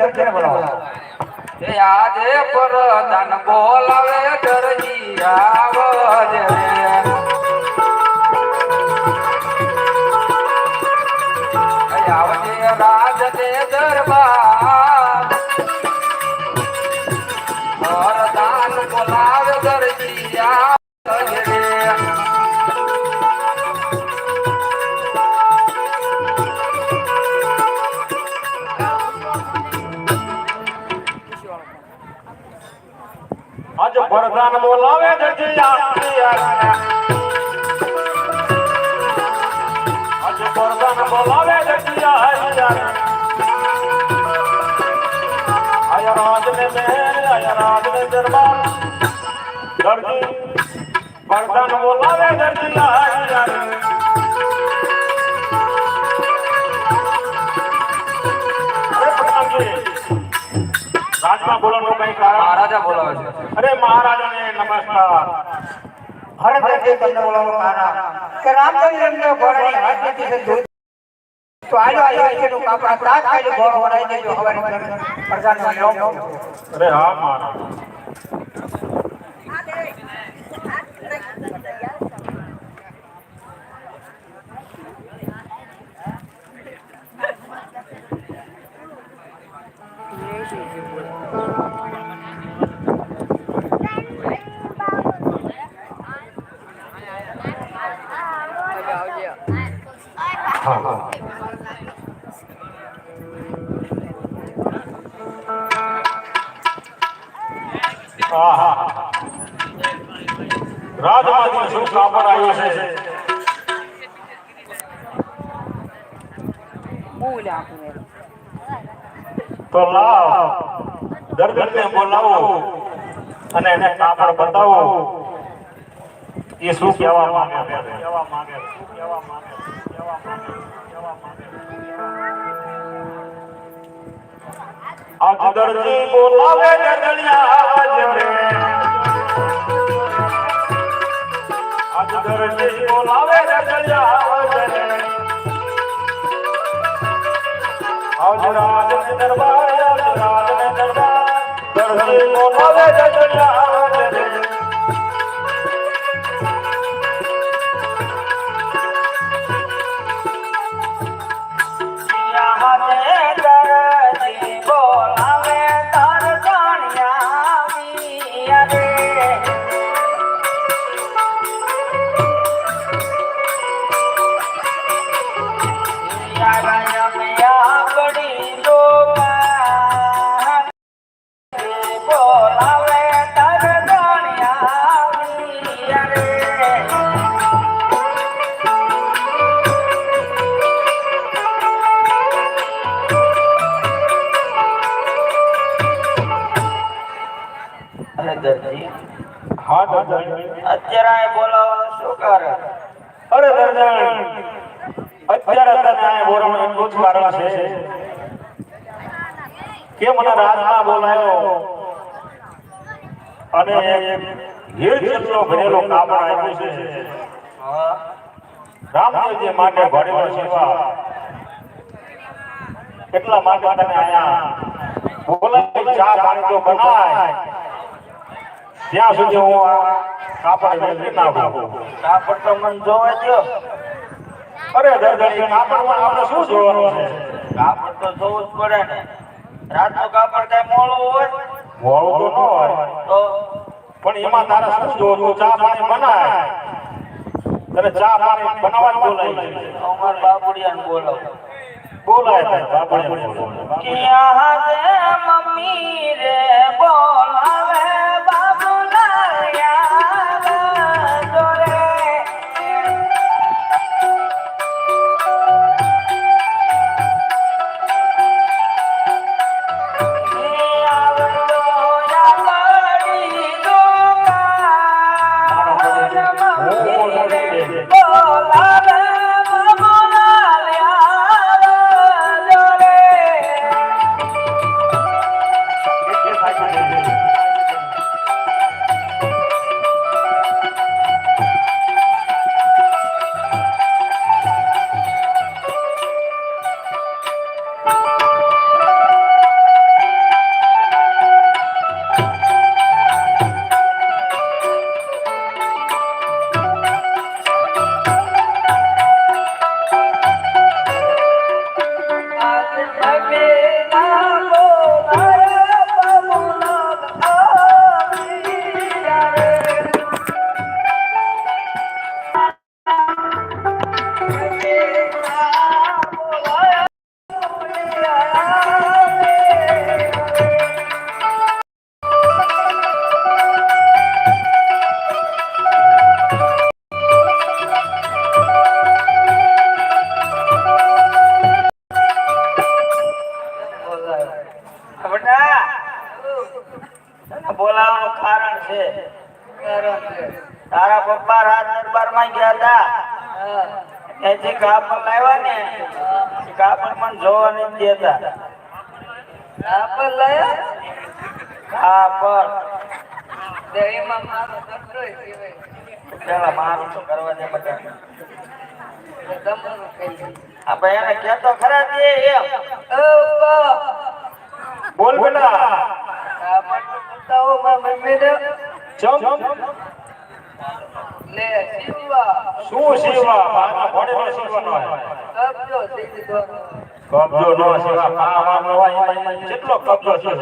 દર્શન બોલાવો આજે પરદાન બોલાવે દરજી આવજે. રાજમાં બોલવાનું કઈ કારણ કે રામચંદ્ર એમને ઘોડાની. અરે હા મહારાજ રાજમાંથી શું કાપડ આવ્યું છે તો લાવ દર્દને બોલાવો અને એને કાપડ બતાવો. એ શું કહેવા માંગે છે? દર્દી બોલાવે દર્દિયા આવજે આજ બોલાવે દર્દિયા આવજે આજ દરબાર રાજ દરબાર. દર્દી બોલાવે દર્દિયા કે મને રાતના બોલાયો? અને હીર જેટલો ભરેલો કાપડ આપ્યો છે. રામદેવજી માટે ભરેલો સેવા. એટલા માટે તને આયા બોલાવી ચા પાણી બનાય. ત્યાં સુધી હું આ કાપડ વેચી કાપડ તો મને જોવા જો અરે દર્દન એ કાપડમાં આપણે શું જોવાનું છે? કાપડ તો જોવું જ પડે ને. રાતનું કાપડ કઈ મોળું હોય મોળું તો ન હોય. તો પણ એમાં તારા શું જોવું? ચા પાણી બનાય. તને ચા પાણી બનાવવા જ બોલાય અમાર બાબુડિયાને બોલાવો. બોલાય તારે બાપડિયાને બોલાય. કિયા દે મમ્મી રે બોલાવે બાબુલાલ Yeah. પેલા મારું તો ખરા એમ. બોલ બેટા. શું બાના ભણેલો સેવાનો હોય. કબજો નો સેવા ખાવાનો હોય કબજો છે?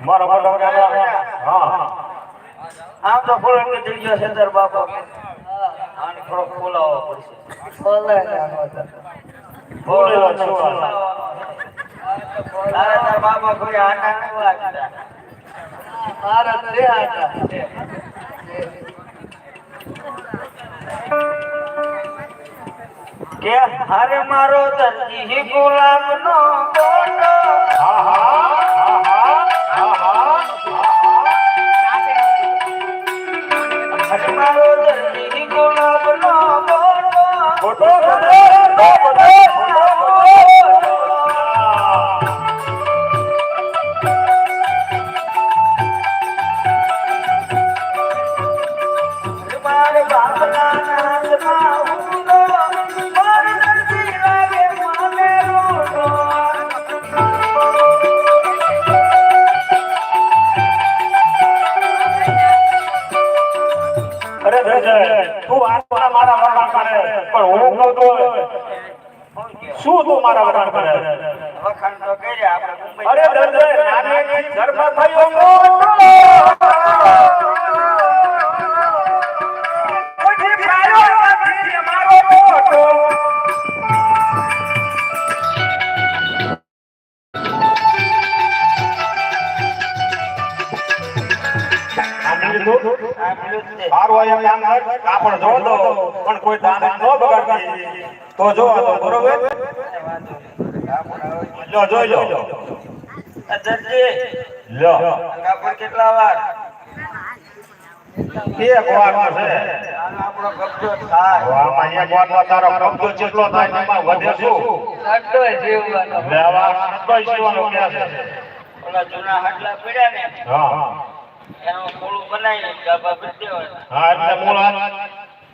મારો મોટો હા. આમ તો ફોન થઈ ગયો છે તાર બાપો. આને થોડો બોલાવવો પડશે. બોલેલો સેવા તારે તાર બાપા કોઈ આટા નથી લાગતા કે હારે મારો દર્દી ગુલામ નો બોટો હા હા હા. અરે ધનજય, નાનેથી ઘરમાં થયો મોટો. મારો અહીંયા કામ દો, પણ કોઈ દાને ન બગાડતી. તો જો લો જોઈ લો. આ લો. કાપડ કેટલા વાર? એક વાર છે. આપણો કબજો થાય. આમાં એક વાર તારો કબજો કેટલો થાય એમાં વધે શું? લેવા સંતોષ જીવવાનો કે છે. ઓલા જૂના હાટલા પડ્યા ને? હા એનું મૂળું બનાવીને ગાભા ભરી. હા એટલે મૂળ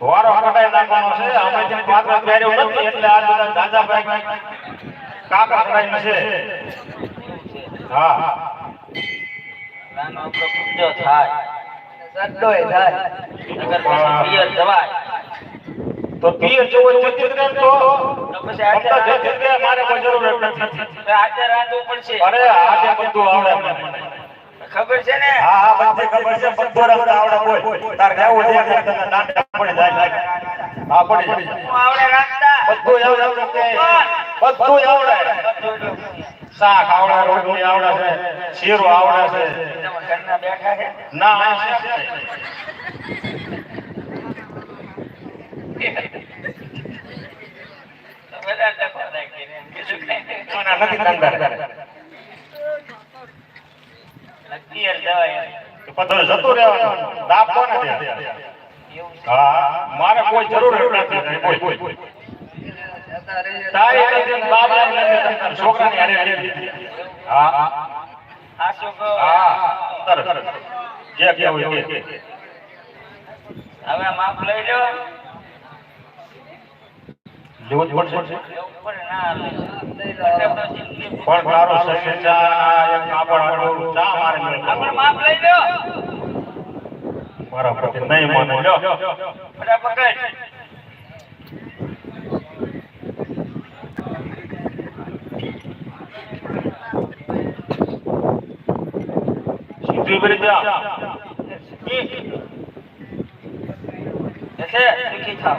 વારો કટાઈ નાખવાનો છે. અમે જેમ પાત્ર પહેર્યો નથી એટલે આ બધા દાદા ભાઈ કાકા કટાઈ છે. હા. રામ આપણો પૂજો થાય. નગર પછી પિયર જવાય. તો પિયર જો જતી રહે તો? તો પછી આજે મારે કોઈ જરૂર નથી. આજે રાંધવું પડશે. અરે આજે બધું આવડે મને. ખબર છે ને? હા હા બધી ખબર છે. બધો રસ્તા આવડે કોઈ. તાર છે કે તને નાટક પડી જાય હા પડી હું આવડે રાખતા. બધું આવડે છે બધું આવડે. શાક આવડે રોટલી આવડે છે. શીરો આવડે છે. ઘરના બેઠા છે? ના બધા ડખો રાખીને કીધું ના, નથી ધંધા પિયર જવાય તો પછી જતું રહેવાનું. દાબ કોને દે એવું છે. હા મારે કોઈ જરૂર નથી કોઈ કોઈ તારી નથી બાબા નથી છોકરાની હારે હારે હા. હા હા જે કેવું હોય હવે માપ લઈ લો લેવું જ પડશે પણ મારો શરીર ચા કાપડ આટલું ચા મારે આપણે મેળવો. લઈ લો મારા પ્રતિ નહીં માને લ્યો ફટાફટ સીધી ભરી જા જશે સુખી થાવ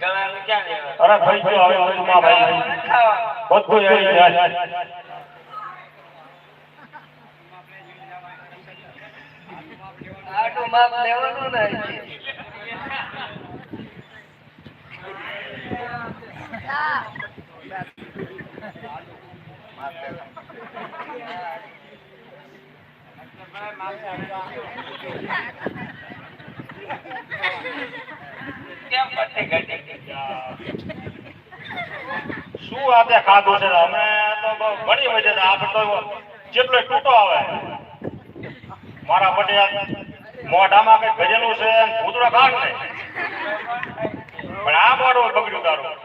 અરે થઈ ગયો હવે બધું ભાઈ. ખાવાનું. બધું આવી જાય આટલું માપ લેવાનું ને કેમ પટ્ટી ઘટી? શું આ ખાધો છે? અમે તો ઘણી વજે છે. તો જેટલો ટૂટો આવે. મારા માટે મોઢામાં કઈ ભજેલું છે અને ભૂતળો ને પણ આ મોઢું બગડ્યું તારું.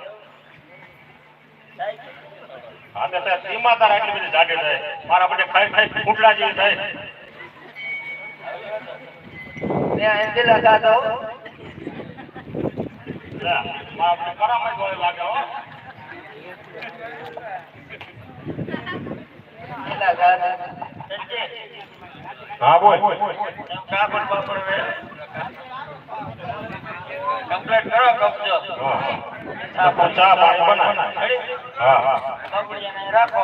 હા તે ધીમા તારા એટલી બધી જાગે થાય મારા માટે ખાઈ ખાઈ ફૂટલા જેવી થાય. આપણે કરામાં જ હોય લાગે હો હા બોલ. કાપડ બાપડ વે. કમ્પ્લીટ કરો કબજો ચા પાણી બનાય. હા હા. કબડિયાને રાખો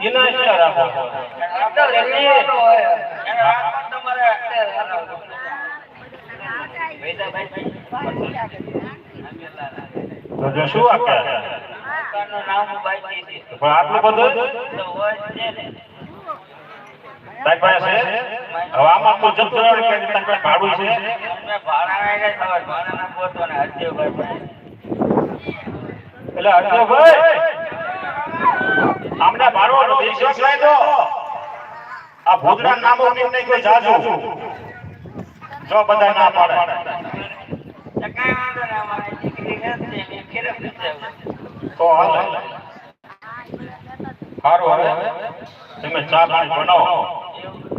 એના શું રાખો તમારે તો. એટલે હરદેવભાઈ આમને ભાડું વિશ્વાસ લાવી દો આ ભૂતના નામો નહીં કોઈ જાજુ. જો બધા ના પાડે. તો હાલ. સારું હવે. તમે ચા પાણી બનાવો.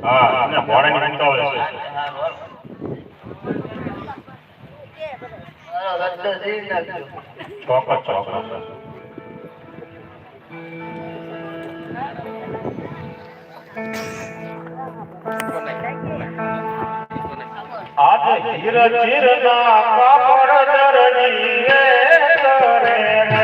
હા અને ભોળે હોય છે. ચોક્કસ ચોક્કસ. ધીર ધીર ના પાપડ ધરણી રે.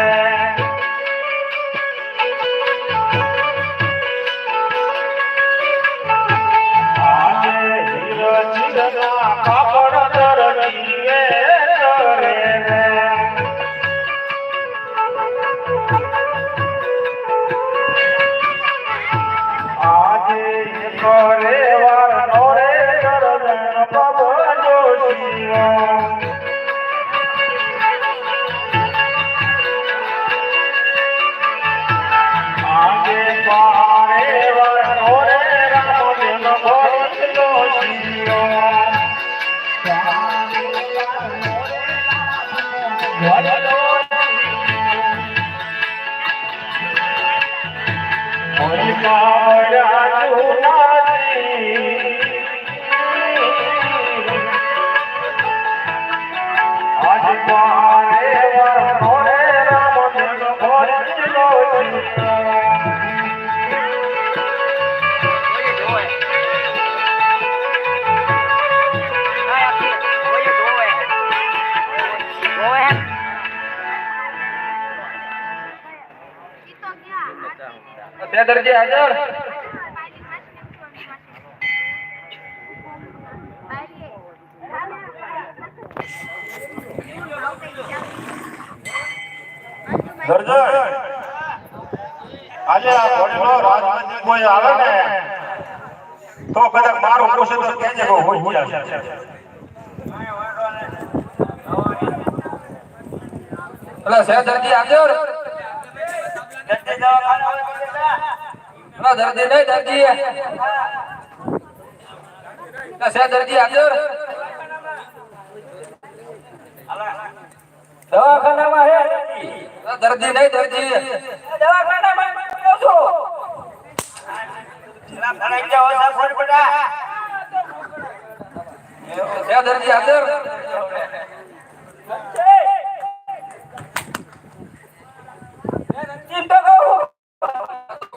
Hallelujah. સેદરજી હાજર. દર્જન આજે આ કોઈ આવે ને, તો કદાચ મારું પૂછે તો કહેજે કે હું જશે એટલે સેદરજી હાજર જલ્દી દવાખાને હોય તો જતા. પેલા દર્દી નહીં દર્દી પેલા સેદરજી હાજર દવાખાનામાં હે દર્દી નહીં દર્દી દવાખાનામાં બેઠો છો. સેદરજી હાજર ઘરમાં જ તપાસ કરી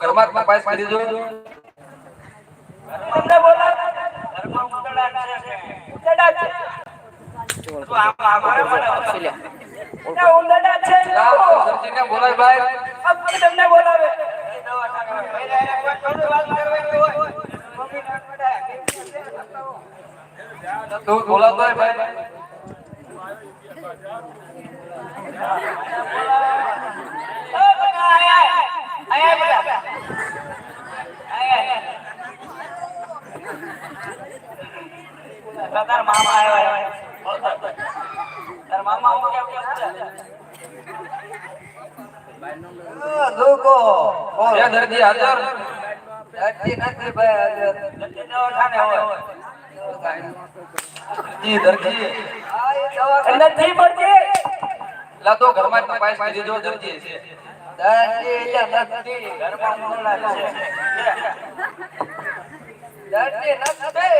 જો તમને બોલાવે ઘરમાં ઉંદરડા છે ઉંદરડા છે તો આમ અમારે મને એ ઉંદરડા કરી દરજીને બોલાય ભાઈ? તમને બોલાવે. તું હોય ભાઈ. આય, આય. આય, આય. તારા મામા આવ્યા તાર મામા હું કેમ કેમ છે એ દરજી હાજર. દર્દી નથી ભાઈ દર્દી દવાખાને હોય. જી દરજી આ એ દવાખાને નથી પડતી લા તો ઘરમાં તપાસ કરી જો દરજી છે. દર્દી એટલે નથી ઘરમાં ઉંદરડા છે દર્દી નથી.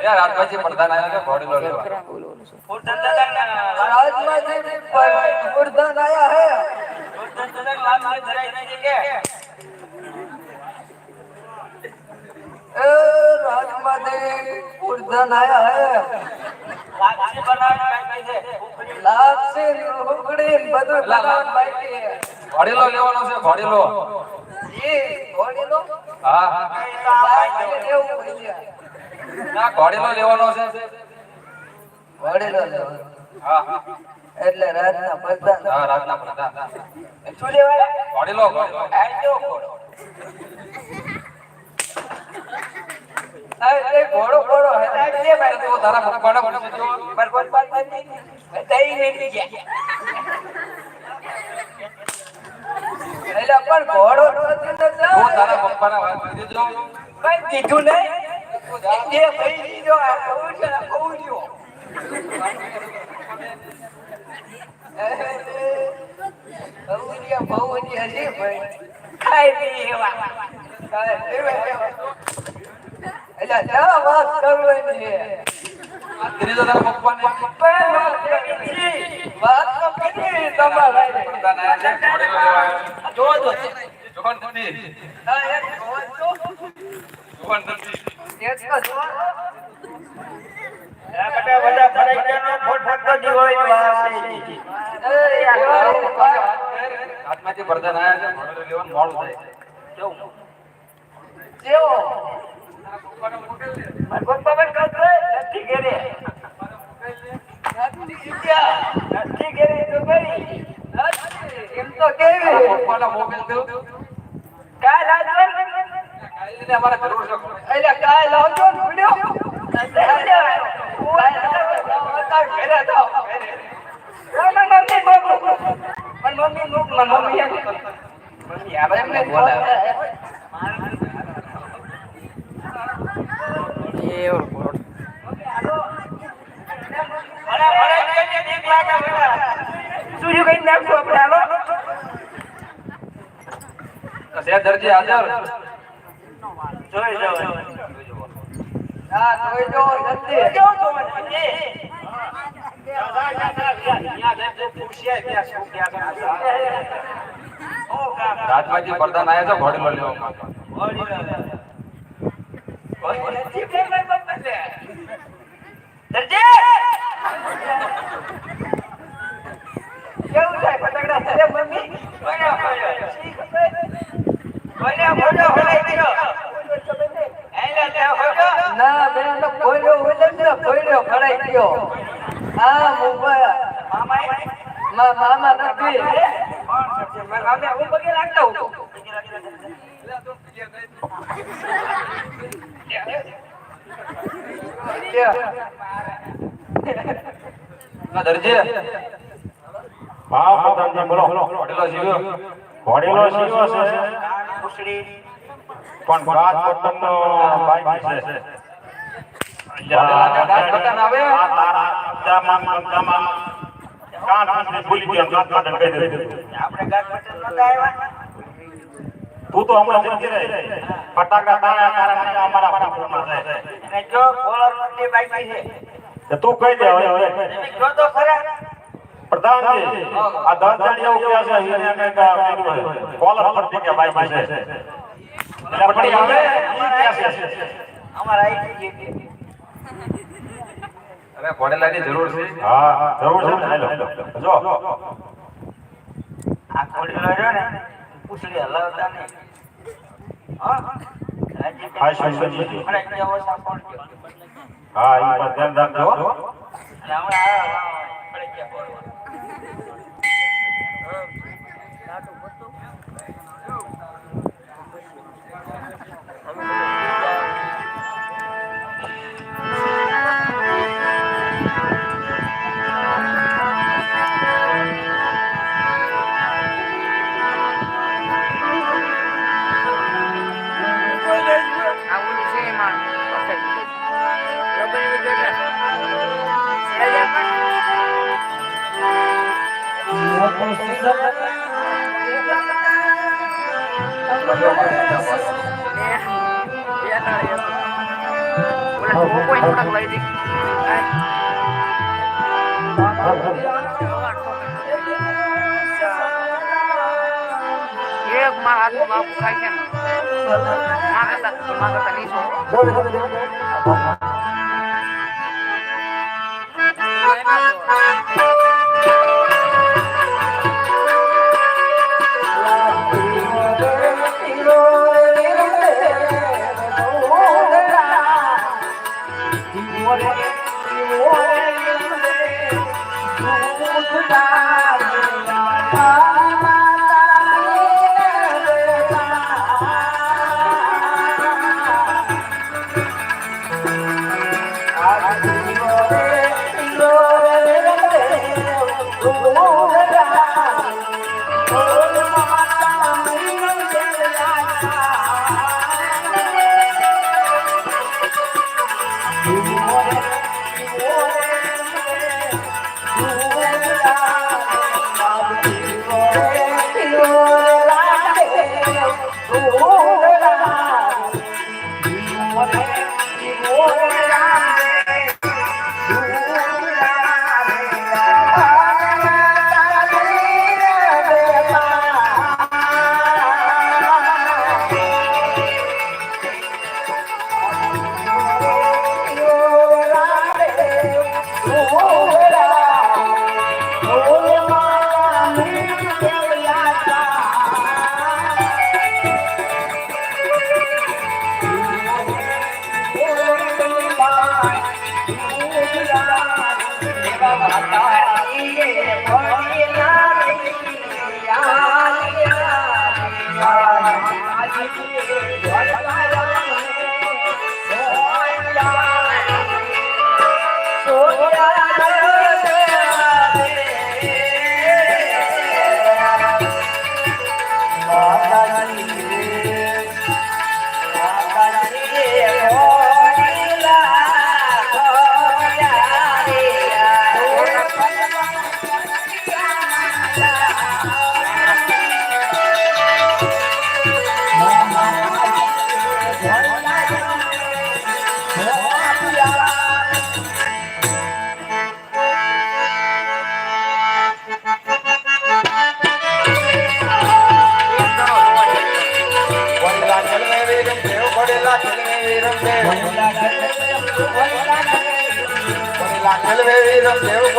યાર રાત પછી પ્રધાન આવ્યો છે ઘોડીલો લેવા ફૂટન દાદાના રાજમાંથી પ્રધાન આયા હે ફૂટન દાદાના લાભ ધરાઈ દીધી કે એ રાજમાંથી પ્રધાન આયા હે લાક્ષી બનાવવાની બાકી છે ઉખડી લાપસી ઉકડી બધું બનાવવાનું બાકી હે. ઘોડીલો લેવાનો છે ઘોડીલો ઈ ઘોડીનો હા લાપસી લેવું પડશે. ના ઘોડીલો લેવાનો છે. હા હા એટલે પ્રધાન હા રાતના પ્રધાન શું લેવાય ઘોડીલો ઘોડીલો. આ ઘોડો ઘોડો ઘોડો હે આ ભાઈ તું તારા પપ્પાને બરબર બાદ દઈ લેતી ગયા. એટલે પણ ઘોડો તું તારા પપ્પાને વાત કરી જો ભાઈ દીધું નહીં. એ ભાઈ દીધો આ કહું છે કહું છું બહુજી બહુજી હજી ભાઈ ખાઈ પી એવા લેવાય. એટલે જ્યાં વાત કરવાની છે વાત તારા પપ્પાને વાત તો કરવી તમારે જો જો જોન તો. જોન દરજી તો જોવા. આ બધા બધા ફરાઈ ગયા ફોટ ફટતો દિવાળી વાત છે એ, દિવાળી હાથમાંથી પ્રધાન આવ્યા છે ઘોડીલો લેવાનું મોડું થાય જેવો. મારા પપ્પા પણ કહે નથી ઘરે નથી ગયા. નથી ઘરે તો કઈ એમ તો કેવી મોબાઈલ દઉં કાલ આજર એટલે કાંઈ નાખશું આપણે હાલો છે હાજર જોઈ જાવ હા, જોઈ જો, જલ્દી. જો પ્રધાન આવ્યા છો ઘોડી લેવા. કેવું થાય ફટાકડા સાથે મમ્મી બન્યા બન્યા મોટો હલાઈ ગયો એલા ત્યાં હોટો ના બેન તો હોય ને ગયો. મુંબઈ. મામા મા મામા નથી. મામે હું પગે લાગતા દરજી. હા પ્રધાનજી બોલો. વડેલો જીવ્યો. વડેલો છે. પૂછડી પણ ગાજ બટન તો બાકી છે તું તો હમણાં ફટાકડા તારા અમારા તો કહી દે હવે. પ્રધાનજી આ છે કોલર કે બાઈ છે. પડી આવે. અમારા ગઈ જરૂર છે. હા જરૂર છે. ને હાલો. જો. આ ખોડીલો રહ્યો ને પૂછડી હલાવતા હા? હા, શું શું? મને કેવો છે કોણ કયો? હા ઈ પર ધ્યાન રાખજો. હમણાં પડે ગયા બોલવા. એક માં હાથ બાપુ ખાય છે ને માં કરતા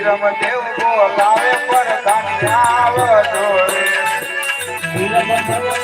ધીરમ દેવ બોલાવે પણ ધન્યાવ જોડે